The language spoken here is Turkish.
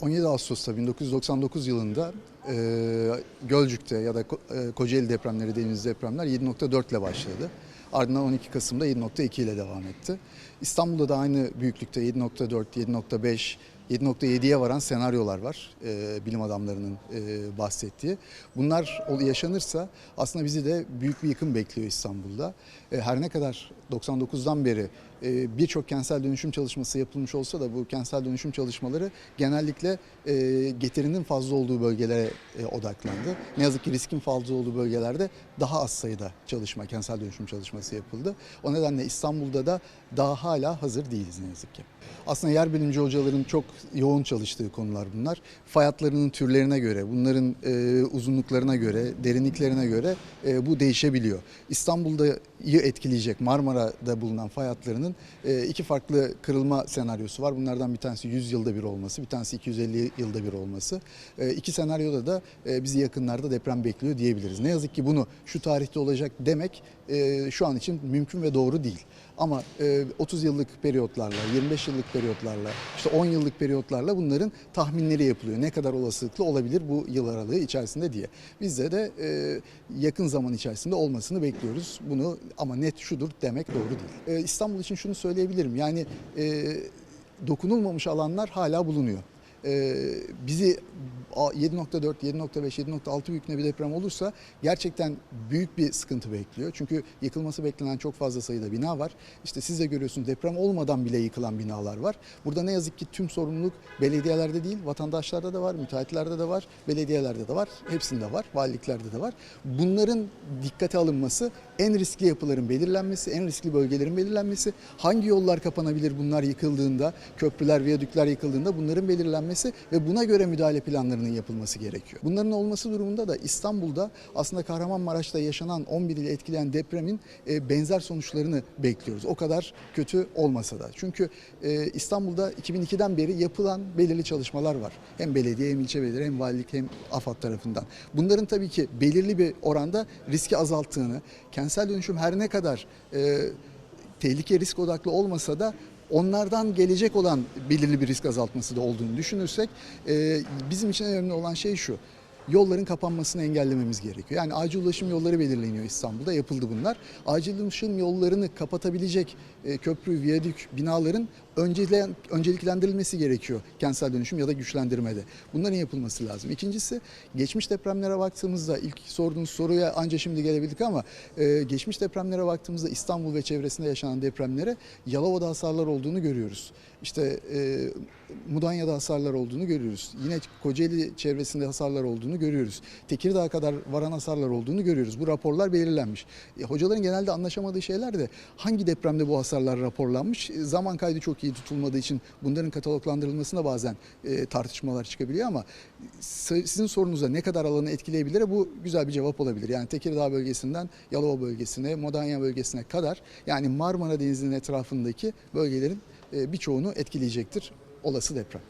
17 Ağustos'ta 1999 yılında e, Gölcük'te ya da e, Kocaeli depremleri dediğimiz depremler 7.4 ile başladı. Ardından 12 Kasım'da 7.2 ile devam etti. İstanbul'da da aynı büyüklükte 7.4, 7.5, 7.7'ye varan senaryolar var e, bilim adamlarının e, bahsettiği. Bunlar yaşanırsa aslında bizi de büyük bir yıkım bekliyor İstanbul'da. E, her ne kadar 99'dan beri e, birçok kentsel dönüşüm çalışması yapılmış olsa da bu kentsel dönüşüm çalışmaları genellikle e, getirinin fazla olduğu bölgelere e, odaklandı. Ne yazık ki riskin fazla olduğu bölgelerde daha az sayıda çalışma, kentsel dönüşüm çalışması yapıldı. O nedenle İstanbul'da da daha hala hazır değiliz ne yazık ki. Aslında yer bilimci hocaların çok yoğun çalıştığı konular bunlar. Fay hatlarının türlerine göre, bunların e, uzunluklarına göre, derinliklerine göre e, bu değişebiliyor. İstanbul'da'yı etkileyecek Marmara'da bulunan fay hatlarının e, iki farklı kırılma senaryosu var. Bunlardan bir tanesi 100 yılda bir olması, bir tanesi 250 yılda bir olması. E, iki senaryoda da e, bizi yakınlarda deprem bekliyor diyebiliriz. Ne yazık ki bunu şu tarihte olacak demek e, şu an için mümkün ve doğru değil. Ama e, 30 yıllık periyotlarla, 25 yıllık periyotlarla, işte 10 yıllık periyotlarla bunların tahminleri yapılıyor. Ne kadar olasılıklı olabilir bu yıl aralığı içerisinde diye. Bizde de e, yakın zaman içerisinde olmasını bekliyoruz. Bunu ama net şudur demek doğru değil. E, İstanbul için şunu söyleyebilirim. Yani e, dokunulmamış alanlar hala bulunuyor. E, bizi a- 7.4, 7.5, 7.6 büyüklüğünde bir deprem olursa gerçekten büyük bir sıkıntı bekliyor. Çünkü yıkılması beklenen çok fazla sayıda bina var. İşte siz de görüyorsunuz deprem olmadan bile yıkılan binalar var. Burada ne yazık ki tüm sorumluluk belediyelerde değil, vatandaşlarda da var, müteahhitlerde de var, belediyelerde de var, hepsinde var, valiliklerde de var. Bunların dikkate alınması, en riskli yapıların belirlenmesi, en riskli bölgelerin belirlenmesi, hangi yollar kapanabilir bunlar yıkıldığında, köprüler, viyadükler yıkıldığında bunların belirlenmesi ve buna göre müdahale planlarının yapılması gerekiyor. Bunların olması durumunda da İstanbul'da aslında Kahramanmaraş'ta yaşanan 11 ile etkileyen depremin e, benzer sonuçlarını bekliyoruz. O kadar kötü olmasa da. Çünkü e, İstanbul'da 2002'den beri yapılan belirli çalışmalar var. Hem belediye hem ilçe belediye hem valilik hem AFAD tarafından. Bunların tabii ki belirli bir oranda riski azalttığını, kentsel dönüşüm her ne kadar e, tehlike risk odaklı olmasa da onlardan gelecek olan belirli bir risk azaltması da olduğunu düşünürsek e, bizim için önemli olan şey şu. Yolların kapanmasını engellememiz gerekiyor. Yani acil ulaşım yolları belirleniyor İstanbul'da yapıldı bunlar. Acil ulaşım yollarını kapatabilecek e, köprü, viyadük, binaların öncelen, önceliklendirilmesi gerekiyor kentsel dönüşüm ya da güçlendirmede. Bunların yapılması lazım. İkincisi geçmiş depremlere baktığımızda ilk sorduğunuz soruya anca şimdi gelebildik ama e, geçmiş depremlere baktığımızda İstanbul ve çevresinde yaşanan depremlere Yalova'da hasarlar olduğunu görüyoruz. İşte e, Mudanya'da hasarlar olduğunu görüyoruz. Yine Kocaeli çevresinde hasarlar olduğunu görüyoruz. Tekirdağ kadar varan hasarlar olduğunu görüyoruz. Bu raporlar belirlenmiş. E, hocaların genelde anlaşamadığı şeyler de hangi depremde bu hasarlar raporlanmış? E, zaman kaydı çok iyi tutulmadığı için bunların kataloglandırılmasında bazen e, tartışmalar çıkabiliyor ama s- sizin sorunuzda ne kadar alanı etkileyebilir bu güzel bir cevap olabilir. Yani Tekirdağ bölgesinden Yalova bölgesine, Mudanya bölgesine kadar yani Marmara Denizi'nin etrafındaki bölgelerin e, birçoğunu etkileyecektir olası deprem.